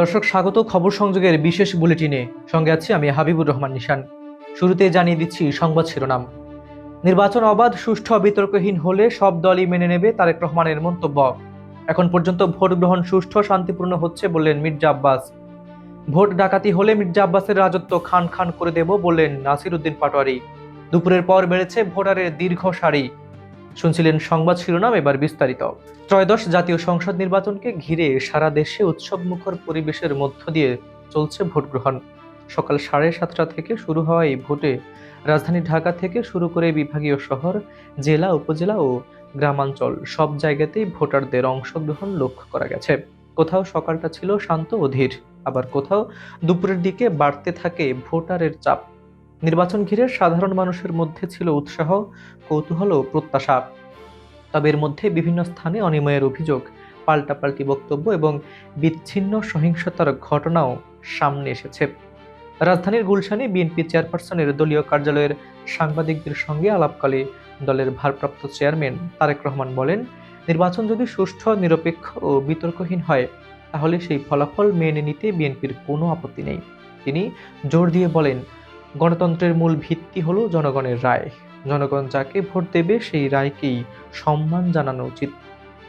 দর্শক, স্বাগত খবর সংযোগের বিশেষ বুলেটিনে। সঙ্গে আছি আমি হাবিবুর রহমান নিশান। শুরুতে জানিয়ে দিচ্ছি সংবাদ শিরোনাম। নির্বাচন অবাধ, সুষ্ঠু, বিতর্কহীন হলে সব দলই মেনে নেবে তারেক রহমানের মন্তব্য। এখন পর্যন্ত ভোট গ্রহণ সুষ্ঠু, শান্তিপূর্ণ হচ্ছে বললেন মির্জা আব্বাস। ভোট ডাকাতি হলে মির্জা আব্বাসের রাজত্ব খান খান করে দেব বললেন নাসির উদ্দিন পাটোয়ারি। দুপুরের পর বেড়েছে ভোটারের দীর্ঘ সারি। শুনছিলেন সংবাদ শিরোনাম এবার বিস্তারিত। ত্রয়োদশ জাতীয় সংসদ নির্বাচনকে ঘিরে সারা দেশে উৎসবমুখর পরিবেশের মধ্য দিয়ে চলছে ভোট গ্রহণ। সকাল সাড়ে সাতটা থেকে শুরু হওয়া এই ভোটে রাজধানী ঢাকা থেকে শুরু করে বিভাগীয় শহর, জেলা, উপজেলা ও গ্রামাঞ্চল সব জায়গাতেই ভোটারদের অংশগ্রহণ লক্ষ্য করা গেছে। কোথাও সকালটা ছিল শান্ত ও ধীর, আবার কোথাও দুপুরের দিকে বাড়তে থাকে ভোটারের চাপ। নির্বাচন ঘিরে সাধারণ মানুষের মধ্যে ছিল উৎসাহ, কৌতূহল ও প্রত্যাশা। তবে এর মধ্যে বিভিন্ন স্থানে অনিময়ের অভিযোগ, পাল্টাপাল্টি বক্তব্য এবং বিচ্ছিন্ন সহিংসতার ঘটনাও সামনে এসেছে। রাজধানীর গুলশানে বিএনপি চেয়ারপারসনের দলীয় কার্যালয়ের সাংবাদিকদের সঙ্গে আলাপকালে দলের ভারপ্রাপ্ত চেয়ারম্যান তারেক রহমান বলেন, নির্বাচন যদি সুষ্ঠু, নিরপেক্ষ ও বিতর্কহীন হয়, তাহলে সেই ফলাফল মেনে নিতে বিএনপির কোনো আপত্তি নেই। তিনি জোর দিয়ে বলেন গণতন্ত্রের মূল ভিত্তি হলো জনগণের রায়। জনগণ যাকে ভোট দেবে সেই রায়কেই সম্মান জানানো উচিত।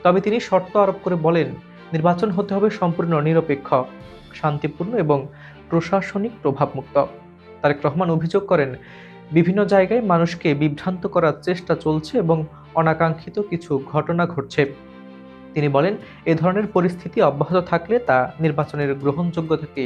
তবে তিনি শর্ত আরোপ করে বলেন, নির্বাচন হতে হবে সম্পূর্ণ নিরপেক্ষ, শান্তিপূর্ণ এবং প্রশাসনিক প্রভাবমুক্ত। তারেক রহমান অভিযোগ করেন, বিভিন্ন জায়গায় মানুষকে বিভ্রান্ত করার চেষ্টা চলছে এবং অনাকাঙ্ক্ষিত কিছু ঘটনা ঘটছে। তিনি বলেন, এ ধরনের পরিস্থিতি অব্যাহত থাকলে তা নির্বাচনের গ্রহণযোগ্যতাকে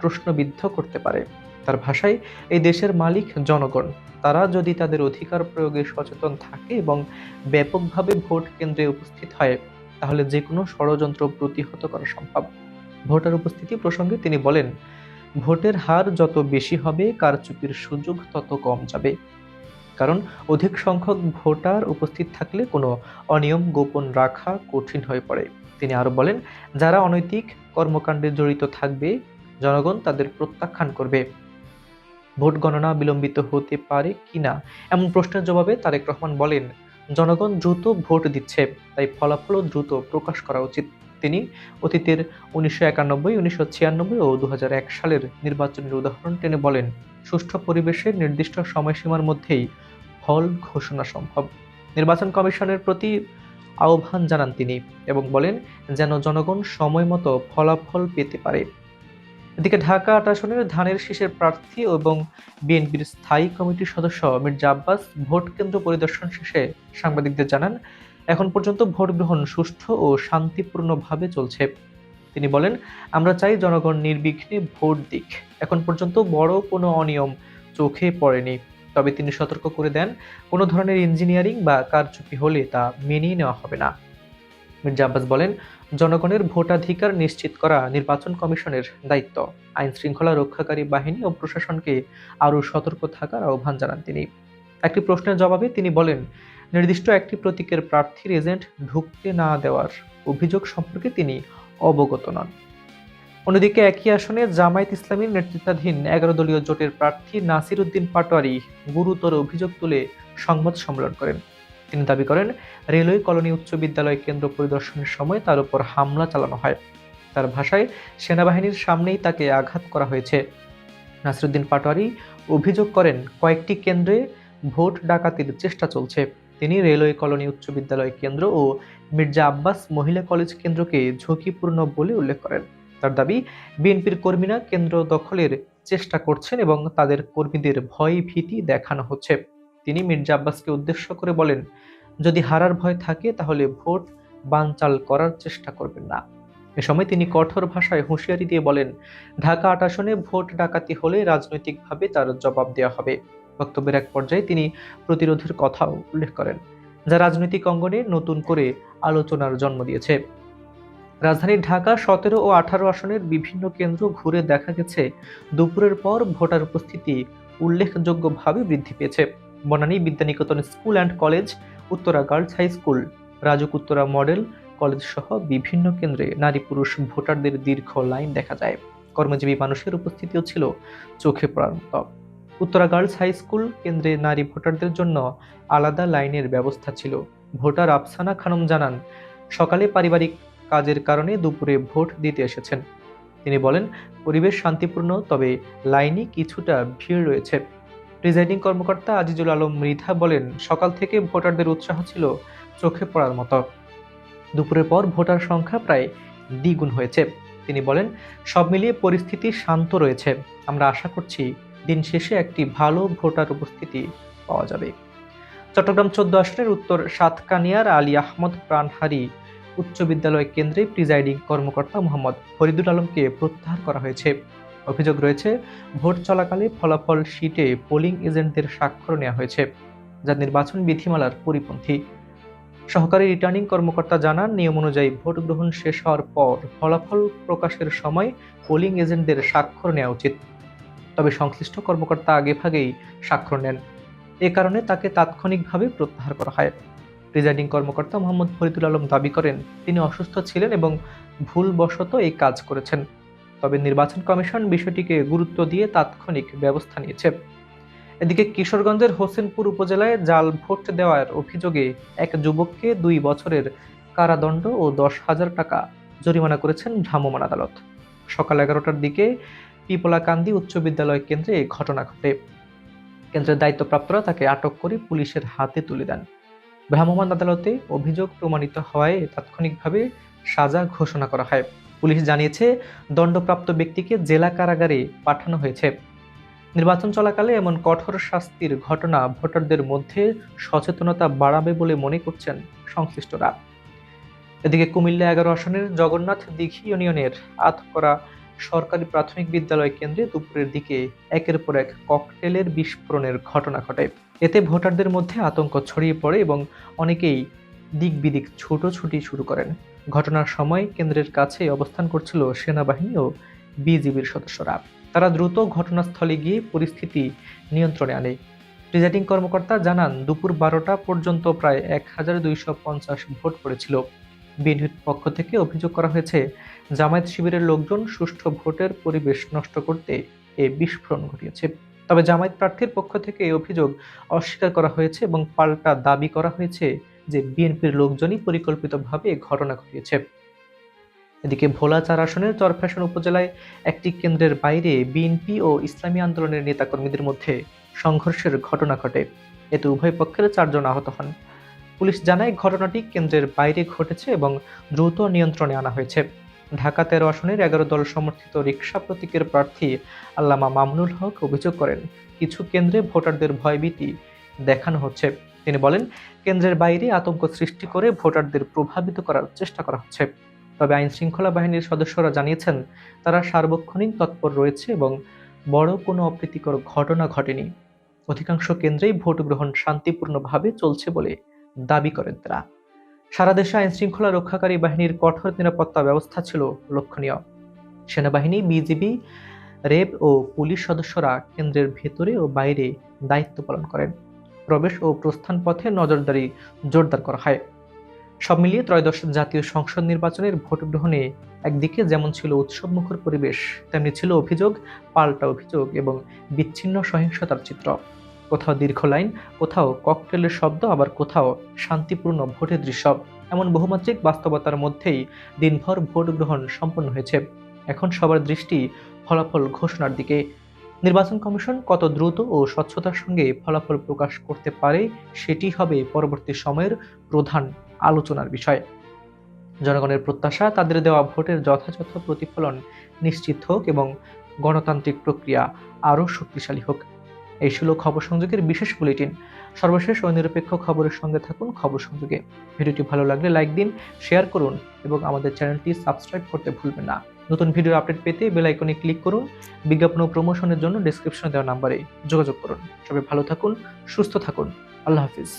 প্রশ্নবিদ্ধ করতে পারে। তার ভাষায় এই দেশের মালিক জনগণ। তারা যদি তাদের অধিকার প্রয়োগে সচেতন থাকে এবং ব্যাপকভাবে ভোট কেন্দ্রে উপস্থিত হয়, তাহলে যে কোনো ষড়যন্ত্র প্রতিহত করা সম্ভব। ভোটার উপস্থিতি প্রসঙ্গে তিনি বলেন, ভোটের হার যত বেশি হবে, কারচুপির সুযোগ তত কম যাবে। কারণ অধিক সংখ্যক ভোটার উপস্থিত থাকলে কোনো অনিয়ম গোপন রাখা কঠিন হয়ে পড়ে। তিনি আরও বলেন, যারা অনৈতিক কর্মকাণ্ডে জড়িত থাকবে, জনগণ তাদের প্রত্যাখ্যান করবে। ভোট গণনা বিলম্বিত হতে পারে কিনা এমন প্রশ্নের জবাবে তারেক রহমান বলেন, জনগণ দ্রুত ভোট দিচ্ছে, তাই ফলাফলও দ্রুত প্রকাশ করা উচিত। তিনি অতীতের উনিশশো একানব্বই, উনিশশো ছিয়ানব্বই ও দু হাজার এক সালের নির্বাচনের উদাহরণ টেনে বলেন, সুষ্ঠু পরিবেশে নির্দিষ্ট সময়সীমার মধ্যেই ফল ঘোষণা সম্ভব। নির্বাচন কমিশনের প্রতি আহ্বান জানান তিনি এবং বলেন, যেন জনগণ সময় মতো ফলাফল পেতে পারে। এদিকে ঢাকা আট আসনের ধানের শীষের প্রার্থী এবং বিএনপির স্থায়ী কমিটির সদস্য মির্জা আব্বাস ভোট কেন্দ্র পরিদর্শন শেষে সাংবাদিকদের জানান, এখন পর্যন্ত ভোট গ্রহণ সুষ্ঠু ও শান্তিপূর্ণভাবে চলছে। তিনি বলেন, আমরা চাই জনগণ নির্বিঘ্নে ভোট দিক। এখন পর্যন্ত বড় কোনো অনিয়ম চোখে পড়েনি। তবে তিনি সতর্ক করে দেন, কোনো ধরনের ইঞ্জিনিয়ারিং বা কারচুপি হলে তা মেনেই নেওয়া হবে না। মির্জা আব্বাস বলেন জনগণের ভোটাধিকার নিশ্চিত করা নির্বাচন কমিশনের দায়িত্ব। আইন শৃঙ্খলা রক্ষাকারী বাহিনী ও প্রশাসনকে আরও সতর্ক থাকার আহ্বান জানান তিনি। একটি প্রশ্নের জবাবে তিনি বলেন, নির্দিষ্ট একটি প্রতীকের প্রার্থীর এজেন্ট ঢুকতে না দেওয়ার অভিযোগ সম্পর্কে তিনি অবগত নন। অন্যদিকে একই আসনে জামায়াত ইসলামীর নেতৃত্বাধীন এগারো দলীয় জোটের প্রার্থী নাসির উদ্দিন পাটোয়ারি গুরুতর অভিযোগ তুলে সংবাদ সম্মেলন করেন। তিনি দাবি করেন, রেলওয়ে কলোনি উচ্চ বিদ্যালয় কেন্দ্র পরিদর্শনের সময় তার উপর হামলা চালানো হয়। তার ভাষায়, সেনাবাহিনীর সামনেই তাকে আঘাত করা হয়েছে। নাসিরুদ্দিন পাটোয়ারি অভিযোগ করেন, কয়েকটি কেন্দ্রে ভোট ডাকাতির চেষ্টা চলছে। তিনি রেলওয়ে কলোনি উচ্চ বিদ্যালয় কেন্দ্র ও মির্জা আব্বাস মহিলা কলেজ কেন্দ্রকে ঝুঁকিপূর্ণ বলে উল্লেখ করেন। তার দাবি, বিএনপির কর্মীরা কেন্দ্র দখলের চেষ্টা করছেন এবং তাদের কর্মীদের ভয় ভীতি দেখানো হচ্ছে। তিনি মির্জা আব্বাসকে উদ্দেশ্য করে বলেন, যদি হারার ভয় থাকে, তাহলে ভোট বানচাল করার চেষ্টা করবেন না। এ সময় তিনি কঠোর ভাষায় হুঁশিয়ারি দিয়ে বলেন, ঢাকা আট আসনে ভোট ডাকাতি হলে রাজনৈতিকভাবে তার জবাব দেওয়া হবে। বক্তব্যের এক পর্যায়ে তিনি প্রতিরোধের কথাও উল্লেখ করেন, যা রাজনৈতিক অঙ্গনে নতুন করে আলোচনার জন্ম দিয়েছে। রাজধানীর ঢাকা সতেরো ও আঠারো আসনের বিভিন্ন কেন্দ্র ঘুরে দেখা গেছে, দুপুরের পর ভোটার উপস্থিতি উল্লেখযোগ্যভাবে বৃদ্ধি পেয়েছে। Banani Bidyaniketan school and college, Uttara girls high school, Rajuk Uttara model college সহ বিভিন্ন কেন্দ্রে নারী পুরুষ ভোটারদের দীর্ঘ লাইন দেখা যায়। কর্মজীবী মানুষের উপস্থিতিও ছিল চোখে পড়ার মতো উত্তরা গার্লস হাই স্কুল কেন্দ্রে নারী ভোটারদের জন্য আলাদা লাইনের ব্যবস্থা ছিল। ভোটার আফসানা খানম জানান, সকালে পারিবারিক কাজের কারণে দুপুরে ভোট দিতে এসেছেন। তিনি বলেন, পরিবেশ শান্তিপূর্ণ, তবে লাইনে কিছুটা ভিড় রয়েছে। প্রিজাইডিং কর্মকর্তা আজিজুল আলম মৃধা বলেন, সকাল থেকে ভোটারদের উৎসাহ ছিল চোখে পড়ার মতো। দুপুরের পর ভোটার সংখ্যা প্রায় দ্বিগুণ হয়েছে। তিনি বলেন, সব মিলিয়ে পরিস্থিতি শান্ত রয়েছে। আমরা আশা করছি দিন শেষে একটি ভালো ভোটার উপস্থিতি পাওয়া যাবে। চট্টগ্রাম চোদ্দ আসনের উত্তর সাতকানিয়ার আলী আহমদ প্রাণহারি উচ্চ বিদ্যালয় কেন্দ্রে প্রিজাইডিং কর্মকর্তা মোহাম্মদ ফরিদুল আলমকে প্রত্যাহার করা হয়েছে। অভিযোগ রয়েছে, ভোট চলাকালে ফলাফল শিটে পোলিং এজেন্টদের স্বাক্ষর নেওয়া হয়েছে, যা নির্বাচন বিধিমালার পরিপন্থী। সহকারী রিটার্নিং কর্মকর্তা জানান, নিয়ম অনুযায়ী ভোট গ্রহণ শেষ হওয়ার পর ফলাফল প্রকাশের সময় পোলিং এজেন্টদের স্বাক্ষর নেওয়া উচিত। তবে সংশ্লিষ্ট কর্মকর্তা আগেভাগেই স্বাক্ষর নেন। এ কারণে তাকে তাৎক্ষণিকভাবে প্রত্যাহার করা হয়। প্রিজাইডিং কর্মকর্তা মোহাম্মদ ফরিদুল আলম দাবি করেন, তিনি অসুস্থ ছিলেন এবং ভুলবশত এই কাজ করেছেন। তবে নির্বাচন কমিশন বিষয়টিকে গুরুত্ব দিয়ে তাৎক্ষণিক ব্যবস্থা নিয়েছে। এদিকে কিশোরগঞ্জের হোসেনপুর উপজেলায় জাল ভোট দেওয়ার অভিযোগে এক যুবককে দুই বছরের কারাদণ্ড ও দশ হাজার টাকা জরিমানা করেছেন ভ্রাম্যমাণ আদালত। সকাল এগারোটার দিকে পিপলাকান্দি উচ্চ বিদ্যালয় কেন্দ্রে এই ঘটনা ঘটে। কেন্দ্রের দায়িত্বপ্রাপ্তরা তাকে আটক করে পুলিশের হাতে তুলে দেন। ভ্রাম্যমাণ আদালতে অভিযোগ প্রমাণিত হওয়ায় তাৎক্ষণিকভাবে সাজা ঘোষণা করা হয়। পুলিশ জানিয়েছে, দণ্ডপ্রাপ্ত ব্যক্তিকে জেলা কারাগারে পাঠানো হয়েছে। নির্বাচন চলাকালে এমন কঠোর শাস্তির ঘটনা ভোটারদের মধ্যে সচেতনতা বাড়াবে বলে মনে করছেন সংশ্লিষ্টরা। এদিকে কুমিল্লা এগারো আসনের জগন্নাথ দিঘি ইউনিয়নের আতকরা সরকারি প্রাথমিক বিদ্যালয় কেন্দ্রে দুপুরের দিকে একের পর এক ককটেলের বিস্ফোরণের ঘটনা ঘটে। এতে ভোটারদের মধ্যে আতঙ্ক ছড়িয়ে পড়ে এবং অনেকেই দিক বিদিক ছুটোছুটি শুরু করেন। ঘটনার সময় কেন্দ্রের কাছে অবস্থান করছিল সেনাবাহিনী ও বিজিবির সদস্যরা। তারা দ্রুত ঘটনাস্থলে গিয়ে পরিস্থিতি নিয়ন্ত্রণে আনে। প্রিজাইডিং কর্মকর্তা জানান, দুপুর বারোটা পর্যন্ত প্রায় এক হাজার দুইশো পঞ্চাশ ভোট পড়েছিল। বিএনপির পক্ষ থেকে অভিযোগ করা হয়েছে, জামায়াত শিবিরের লোকজন সুষ্ঠু ভোটের পরিবেশ নষ্ট করতে এ বিস্ফোরণ ঘটিয়েছে। তবে জামায়াত প্রার্থীর পক্ষ থেকে এই অভিযোগ অস্বীকার করা হয়েছে এবং পাল্টা দাবি করা হয়েছে যে বিএনপির লোকজনই পরিকল্পিতভাবে ঘটনা ঘটিয়েছে। এদিকে ভোলা চার আসনের চরফ্যাশন উপজেলায় একটি কেন্দ্রের বাইরে বিএনপি ও ইসলামী আন্দোলনের নেতাকর্মীদের মধ্যে সংঘর্ষের ঘটনা ঘটে। এতে উভয় পক্ষের চারজন আহত হন। পুলিশ জানায়, ঘটনাটি কেন্দ্রের বাইরে ঘটেছে এবং দ্রুত নিয়ন্ত্রণে আনা হয়েছে। ঢাকা তেরো আসনের এগারো দল সমর্থিত রিক্সা প্রতীকের প্রার্থী আল্লামা মামুনুল হক অভিযোগ করেন, কিছু কেন্দ্রে ভোটারদের ভয়ভীতি দেখানো হচ্ছে। তিনি বলেন, কেন্দ্রের বাইরে আতঙ্ক সৃষ্টি করে ভোটারদের প্রভাবিত করার চেষ্টা করা হচ্ছে। তবে আইন শৃঙ্খলা বাহিনীর সদস্যরা জানিয়েছেন, তারা সার্বক্ষণিক তৎপর রয়েছে এবং বড় কোনো অপ্রীতিকর ঘটনা ঘটেনি। অধিকাংশ কেন্দ্রেই ভোট গ্রহণ শান্তিপূর্ণভাবে চলছে বলে দাবি করেন তারা। সারা দেশে আইন শৃঙ্খলা রক্ষাকারী বাহিনীর কঠোর নিরাপত্তা ব্যবস্থা ছিল লক্ষণীয়। সেনাবাহিনী, বিজিবি, রেব ও পুলিশ সদস্যরা কেন্দ্রের ভেতরে ও বাইরে দায়িত্ব পালন করেন। প্রবেশ ও প্রস্থান পথে নজরদারি জোরদার করা হয়। সব মিলিয়ে ত্রয়োদশ জাতীয় সংসদ নির্বাচনের ভোট গ্রহণে একদিকে যেমন ছিল উৎসবমুখর পরিবেশ, তেমনি ছিল অভিযোগ, পাল্টা অভিযোগ এবং বিচ্ছিন্ন সহিংসতার চিত্র। কোথাও দীর্ঘ লাইন, কোথাও ককটেলের শব্দ, আবার কোথাও শান্তিপূর্ণ ভোটের দৃশ্য। এমন বহুমাত্রিক বাস্তবতার মধ্যেই দিনভর ভোট গ্রহণ সম্পন্ন হয়েছে। এখন সবার দৃষ্টি ফলাফল ঘোষণার দিকে। নির্বাচন কমিশন কত দ্রুত ও স্বচ্ছতার সঙ্গে ফলাফল প্রকাশ করতে পারে সেটি হবে পরবর্তী সময়ের প্রধান আলোচনার বিষয়। জনগণের প্রত্যাশা, তাদের দেওয়া ভোটের যথাযথ প্রতিফলন নিশ্চিত হোক এবং গণতান্ত্রিক প্রক্রিয়া আরও শক্তিশালী হোক। এই ছিল খবর সংযোগের বিশেষ বুলেটিন। সর্বশেষ ও নিরপেক্ষ খবরের সঙ্গে থাকুন খবর সংযোগে। ভিডিওটি ভালো লাগলে লাইক দিন, শেয়ার করুন এবং আমাদের চ্যানেলটি সাবস্ক্রাইব করতে ভুলবেন না। নতুন ভিডিও আপডেট পেতে বেল আইকনে ক্লিক করুন। বিজ্ঞাপন ও প্রমোশনের জন্য ডেসক্রিপশনে দেওয়া নাম্বারে যোগাযোগ করুন। সবাই ভালো থাকুন, সুস্থ থাকুন। আল্লাহ হাফিজ।